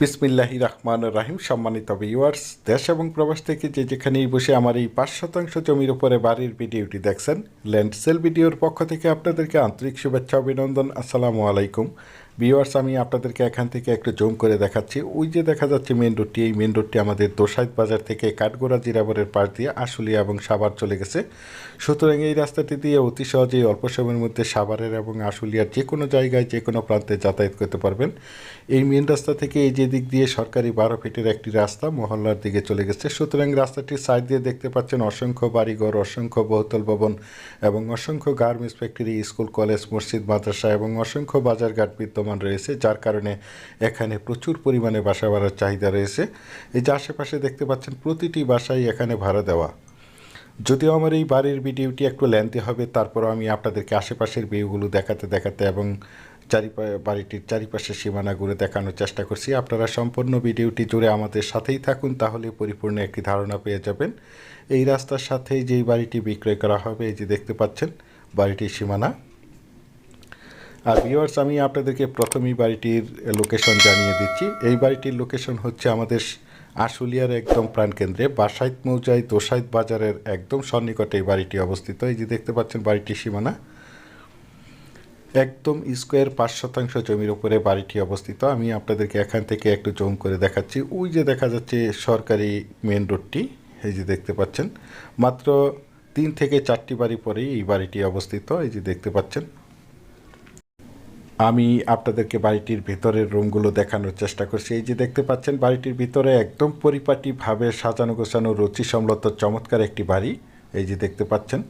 বিসমিল্লাহি রহমান রাহিম। সম্মানিত ভিউয়ার্স দেশ এবং প্রবাস থেকে যে যেখানেই বসে আমার এই পাঁচ শতাংশ জমির উপরে বাড়ির ভিডিওটি দেখছেন, ল্যান্ডসেল ভিডিওর পক্ষ থেকে আপনাদেরকে আন্তরিক শুভেচ্ছা, অভিনন্দন। আসসালামু আলাইকুম। ভিউয়ার্স আমি আপনাদেরকে এখান থেকে একটু জুম করে দেখাচ্ছি। ওই যে দেখা যাচ্ছে মেন রোডটি এই মেন রোডটি আমাদের দোসাইদ বাজার থেকে কাঠগোড়া জিরাবরের পাশ দিয়ে আশুলিয়া এবং সাভার চলে গেছে। সুতরাং এই রাস্তাটি দিয়ে অতি সহজেই অল্প সময়ের মধ্যে সাভারের এবং আশুলিয়ার যে কোনো জায়গায়, যে কোনো প্রান্তে যাতায়াত করতে পারবেন। এই মেন রাস্তা থেকে এই যে দিক দিয়ে সরকারি বারো ফিটের একটি রাস্তা মহল্লার দিকে চলে গেছে। সুতরাং রাস্তাটির সাইড দিয়ে দেখতে পাচ্ছেন অসংখ্য বাড়িঘর, অসংখ্য বহুতল ভবন এবং অসংখ্য গার্মেন্টস ফ্যাক্টরি স্কুল কলেজ মসজিদ, মাদ্রাসা এবং অসংখ্য বাজারঘাট বিদ্যমান। রয়েছে, যার কারণে এখানে প্রচুর পরিমাণে বাসা ভাড়ার চাহিদা রয়েছে। এই যে আশেপাশে দেখতে পাচ্ছেন, প্রতিটি বাসাই এখানে ভাড়া দেওয়া। যদিও আমার এই বাড়ির ভিডিওটি একটু লেন্থি হবে, তারপরও আমি আপনাদেরকে আশেপাশের ভিউগুলো দেখাতে দেখাতে এবং চারিপা, বাড়িটির চারিপাশের সীমানা ঘুরে দেখানোর চেষ্টা করছি। আপনারা সম্পূর্ণ ভিডিওটি জুড়ে আমাদের সাথেই থাকুন, তাহলে পরিপূর্ণ একটি ধারণা পেয়ে যাবেন। এই রাস্তার সাথেই যেই বাড়িটি বিক্রয় করা হবে, এই যে দেখতে পাচ্ছেন, বাড়িটির সীমানা। আর ভিউয়ার্স আমি আপনাদেরকে প্রথমেই বাড়িটির লোকেশন জানিয়ে দিচ্ছি। এই বাড়িটির লোকেশন হচ্ছে আমাদের আশুলিয়ার একদম প্রাণকেন্দ্রে বাসাইত মৌজাই দোসাইত বাজারের একদম সন্নিকটে এই বাড়িটি অবস্থিত। এই যে দেখতে পাচ্ছেন বাড়িটির সীমানা, একদম স্কোয়ার পাঁচ শতাংশ জমির উপরে বাড়িটি অবস্থিত। আমি আপনাদেরকে এখান থেকে একটু জম করে দেখাচ্ছি। ওই যে দেখা যাচ্ছে সরকারি মেন রোডটি এই যে দেখতে পাচ্ছেন। মাত্র তিন থেকে চারটি বাড়ি পরেই এই বাড়িটি অবস্থিত। এই যে দেখতে পাচ্ছেন আমি আপনাদেরকে বাড়িটির ভেতরের রুমগুলো দেখানোর চেষ্টা করছি। এই যে দেখতে পাচ্ছেন, বাড়িটির ভিতরে একদম পরিপাটিভাবে সাজানো গোছানো রুচি সম্লত চমৎকার একটি বাড়ি। এই যে দেখতে পাচ্ছেন,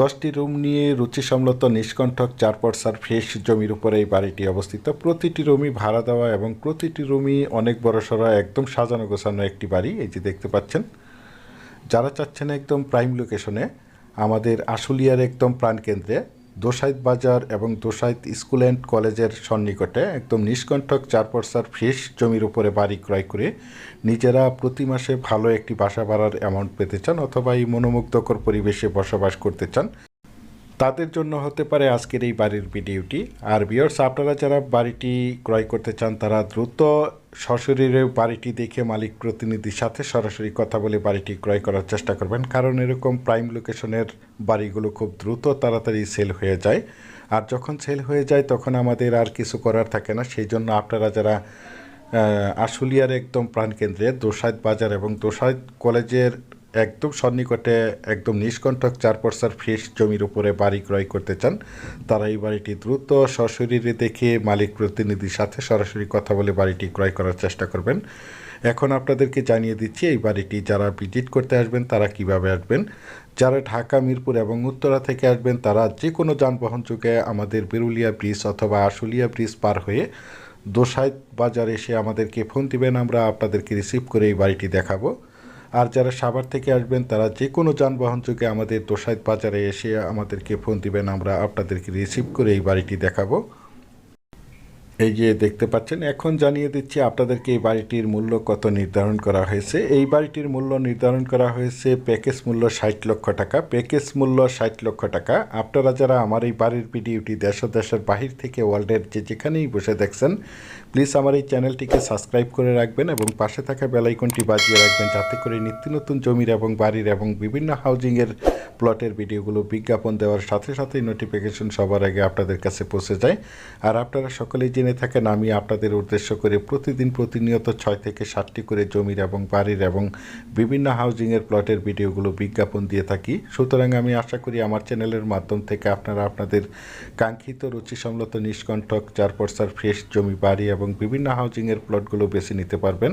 দশটি রুম নিয়ে রুচি সম্লত নিষ্কণ্ঠক চার পরসার ফ্রেশ জমির উপরে এই বাড়িটি অবস্থিত। প্রতিটি রুমই ভাড়া দেওয়া এবং প্রতিটি রুমই অনেক বড় সড়ো একদম সাজানো গোছানো একটি বাড়ি। এই যে দেখতে পাচ্ছেন, যারা চাচ্ছেন একদম প্রাইম লোকেশনে, আমাদের আশুলিয়ার একদম প্রাণকেন্দ্রে দোসাইত বাজার এবং দোসাইত স্কুল অ্যান্ড কলেজের সন্নিকটে একদম নিষ্কণ্ঠক চার পরসার ফ্রেশ জমির উপরে বাড়ি ক্রয় করে নিজেরা প্রতি মাসে ভালো একটি বাসা ভাড়ার অ্যামাউন্ট পেতে চান অথবা এই মনোমুগ্ধকর পরিবেশে বসবাস করতে চান। তাদের জন্য হতে পারে আজকের এই বাড়ির ভিডিওটি। আর বিয়ার্স আপনারা যারা বাড়িটি ক্রয় করতে চান, তারা দ্রুত সশরীরে বাড়িটি দেখে মালিক প্রতিনিধির সাথে সরাসরি কথা বলে বাড়িটি ক্রয় করার চেষ্টা করবেন, কারণ এরকম প্রাইম লোকেশনের বাড়িগুলো খুব দ্রুত তাড়াতাড়ি সেল হয়ে যায়। আর যখন সেল হয়ে যায়, তখন আমাদের আর কিছু করার থাকে না। সেই জন্য আপনারা যারা আশুলিয়ার একদম প্রাণকেন্দ্রে দোসাইদ বাজার এবং দোসাইদ কলেজের একদম সন্নিকটে একদম নিষ্কণ্ঠক চার পরসার ফ্রেশ জমির উপরে বাড়ি ক্রয় করতে চান, তারা এই বাড়িটি দ্রুত সশরীরে দেখে মালিক প্রতিনিধির সাথে সরাসরি কথা বলে বাড়িটি ক্রয় করার চেষ্টা করবেন। এখন আপনাদেরকে জানিয়ে দিচ্ছি, এই বাড়িটি যারা ভিজিট করতে আসবেন তারা কীভাবে আসবেন, যারা ঢাকা, মিরপুর এবং উত্তরা থেকে আসবেন তারা যে কোনো যানবাহন যুগে আমাদের বেরুলিয়া ব্রিজ অথবা আশুলিয়া ব্রিজ পার হয়ে দোসাইদ বাজার এসে আমাদেরকে ফোন দিবেন, আমরা আপনাদেরকে রিসিভ করে এই বাড়িটি দেখাবো। আর যারা সাভার থেকে আসবেন, তারা যে কোনো যানবাহন যোগে আমাদের দোসাইদ বাজারে এসে আমাদেরকে ফোন দিবেন। আমরা আপনাদেরকে রিসিভ করে এই বাড়িটি দেখাবো। এই যে দেখতে পাচ্ছেন। এখন জানিয়ে দিচ্ছি আপনাদেরকে এই বাড়িটির মূল্য কত নির্ধারণ করা হয়েছে। এই বাড়িটির মূল্য নির্ধারণ করা হয়েছে প্যাকেজ মূল্য ষাট লক্ষ টাকা। প্যাকেজ মূল্য ষাট লক্ষ টাকা। আপনারা যারা আমার এই বাড়ির ভিডিওটি দেশ দেশের বাহির থেকে ওয়ার্ল্ডের যে যেখানেই বসে দেখছেন প্লিজ আমার এই চ্যানেলটিকে সাবস্ক্রাইব করে রাখবেন এবং পাশে থাকা বেলাইকনটি বাজিয়ে রাখবেন যাতে করে নিত্য নতুন জমির এবং বাড়ির এবং বিভিন্ন হাউজিংয়ের প্লটের ভিডিওগুলো বিজ্ঞাপন দেওয়ার সাথে সাথেই নোটিফিকেশন সবার আগে আপনাদের কাছে পৌঁছে যায়। আর আপনারা সকলেই জেনে থাকেন, আমি আপনাদের উদ্দেশ্য করে প্রতিদিন প্রতিনিয়ত ছয় থেকে সাতটি করে জমির এবং বাড়ির এবং বিভিন্ন হাউজিংয়ের প্লটের ভিডিওগুলো বিজ্ঞাপন দিয়ে থাকি। সুতরাং আমি আশা করি আমার চ্যানেলের মাধ্যম থেকে আপনারা আপনাদের কাঙ্ক্ষিত রুচিসম্মত নিষ্কণ্ঠক চার পর্সার ফ্রেশ জমি, বাড়ি এবং বিভিন্ন হাউজিংয়ের প্লটগুলো বেছে নিতে পারবেন।